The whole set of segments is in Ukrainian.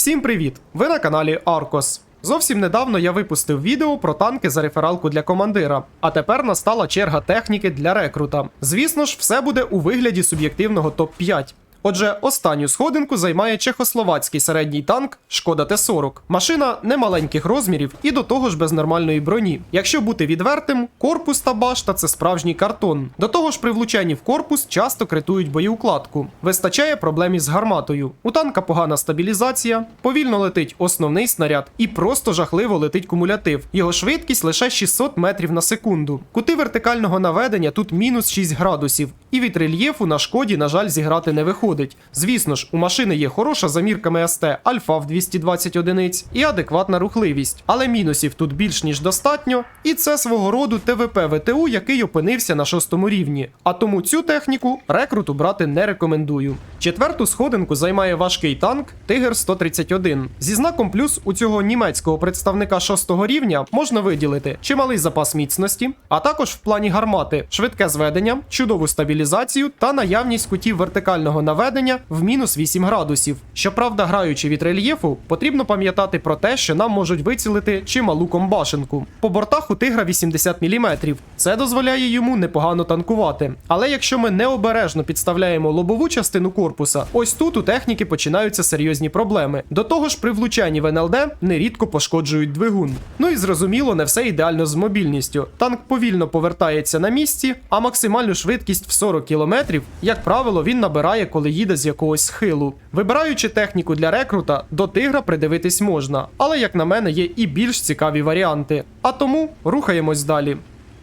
Всім привіт! Ви на каналі Аркос. Зовсім недавно я випустив відео про танки за рефералку для командира, а тепер настала черга техніки для рекрута. Звісно ж, все буде у вигляді суб'єктивного топ-5. Отже, останню сходинку займає чехословацький середній танк Шкода Т-40. Машина немаленьких розмірів і до того ж без нормальної броні. Якщо бути відвертим, корпус та башта це справжній картон. До того ж, при влучанні в корпус часто критують боєукладку. Вистачає проблем із гарматою. У танка погана стабілізація, повільно летить основний снаряд і просто жахливо летить кумулятив. Його швидкість лише 600 метрів на секунду. Кути вертикального наведення тут мінус 6 градусів, і від рельєфу на шкоді, на жаль, зіграти не виходить. Звісно ж, у машини є хороша за мірками СТ альфа в 220 одиниць і адекватна рухливість, але мінусів тут більш ніж достатньо, і це свого роду ТВП ВТУ, який опинився на шостому рівні. А тому цю техніку рекруту брати не рекомендую. Четверту сходинку займає важкий танк Тигр 131. Зі знаком плюс у цього німецького представника шостого рівня можна виділити чималий запас міцності, а також в плані гармати, швидке зведення, чудову стабілізацію та наявність кутів вертикального наведення в мінус 8 градусів. Щоправда, граючи від рельєфу, потрібно пам'ятати про те, що нам можуть вицілити чималу комбашенку. По бортах у тигра 80 мм. Це дозволяє йому непогано танкувати. Але якщо ми необережно підставляємо лобову частину корпуса, ось тут у техніки починаються серйозні проблеми. До того ж, при влучанні в НЛД нерідко пошкоджують двигун. Ну і зрозуміло, не все ідеально з мобільністю. Танк повільно повертається на місці, а максимальну швидкість в 40 км, як правило, він набирає, коли їде з якогось схилу. Вибираючи техніку для рекрута, до тигра придивитись можна, але як на мене є і більш цікаві варіанти. А тому рухаємось далі.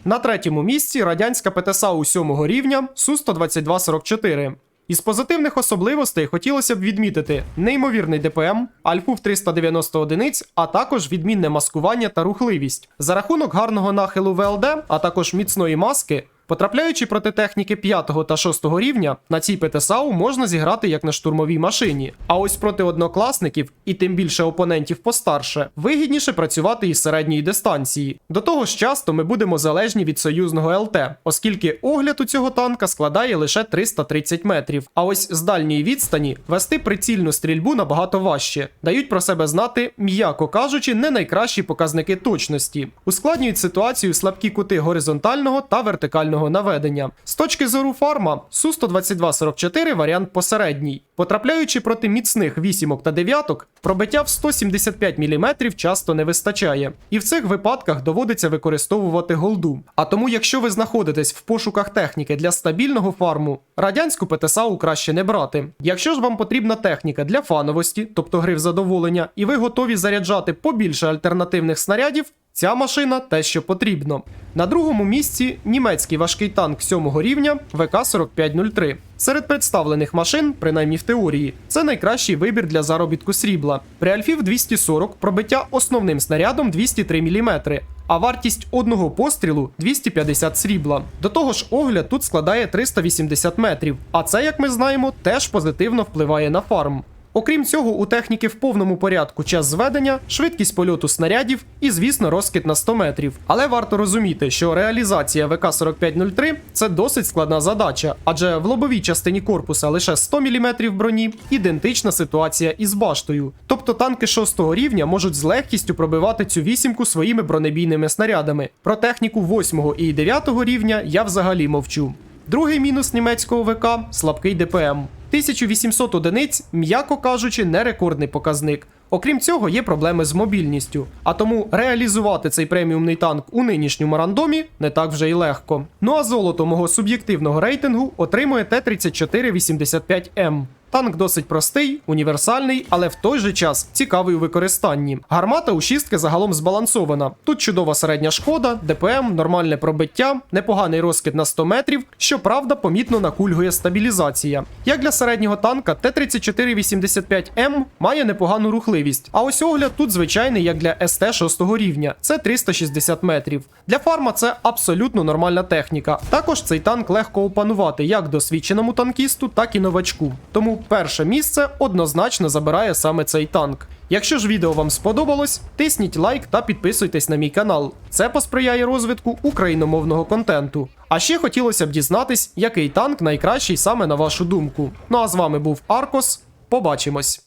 На третьому місці радянська ПТСА у сьомого рівня Су-122-44. Із позитивних особливостей хотілося б відмітити неймовірний ДПМ, альфу в 390 одиниць, а також відмінне маскування та рухливість. За рахунок гарного нахилу ВЛД, а також міцної маски. Потрапляючи проти техніки 5 та 6 рівня, на цій ПТСАУ можна зіграти як на штурмовій машині. А ось проти однокласників і тим більше опонентів постарше, вигідніше працювати із середньої дистанції. До того ж, часто ми будемо залежні від союзного ЛТ, оскільки огляд у цього танка складає лише 330 метрів. А ось з дальньої відстані вести прицільну стрільбу набагато важче. Дають про себе знати, м'яко кажучи, не найкращі показники точності. Ускладнюють ситуацію слабкі кути горизонтального та вертикального наведення. З точки зору фарма, Су-122-44 варіант посередній. Потрапляючи проти міцних вісімок та дев'яток, пробиття в 175 мм часто не вистачає. І в цих випадках доводиться використовувати голду. А тому, якщо ви знаходитесь в пошуках техніки для стабільного фарму, радянську ПТСАУ краще не брати. Якщо ж вам потрібна техніка для фановості, тобто гри в задоволення, і ви готові заряджати побільше альтернативних снарядів, Ця машина те, що потрібно. На другому місці німецький важкий танк 7 рівня ВК-4503. Серед представлених машин, принаймні в теорії, це найкращий вибір для заробітку срібла. При Альфі в 240 пробиття основним снарядом 203 мм, а вартість одного пострілу 250 срібла. До того ж, огляд тут складає 380 метрів, а це, як ми знаємо, теж позитивно впливає на фарм. Окрім цього, у техніки в повному порядку час зведення, швидкість польоту снарядів і, звісно, розкид на 100 метрів. Але варто розуміти, що реалізація ВК-4503 це досить складна задача, адже в лобовій частині корпуса лише 100 мм броні, ідентична ситуація із баштою. Тобто танки 6 рівня можуть з легкістю пробивати цю вісімку своїми бронебійними снарядами. Про техніку 8 і 9 рівня я взагалі мовчу. Другий мінус німецького ВК слабкий ДПМ. 1800 одиниць, м'яко кажучи, не рекордний показник. Окрім цього, є проблеми з мобільністю, а тому реалізувати цей преміумний танк у нинішньому рандомі не так вже й легко. Ну а золото мого суб'єктивного рейтингу отримує Т-3485М. Танк досить простий, універсальний, але в той же час цікавий у використанні. Гармата у шістки загалом збалансована. Тут чудова середня шкода, ДПМ, нормальне пробиття, непоганий розкид на 100 метрів, щоправда, помітно накульгує стабілізація. Як для середнього танка, Т-3485М має непогану рухливість, а ось огляд тут звичайний, як для СТ 6 рівня, це 360 метрів. Для фарма це абсолютно нормальна техніка. Також цей танк легко опанувати як досвідченому танкісту, так і новачку. Перше місце однозначно забирає саме цей танк. Якщо ж відео вам сподобалось, тисніть лайк та підписуйтесь на мій канал. Це посприяє розвитку україномовного контенту. А ще хотілося б дізнатись, який танк найкращий саме на вашу думку. Ну а з вами був Аркос. Побачимось!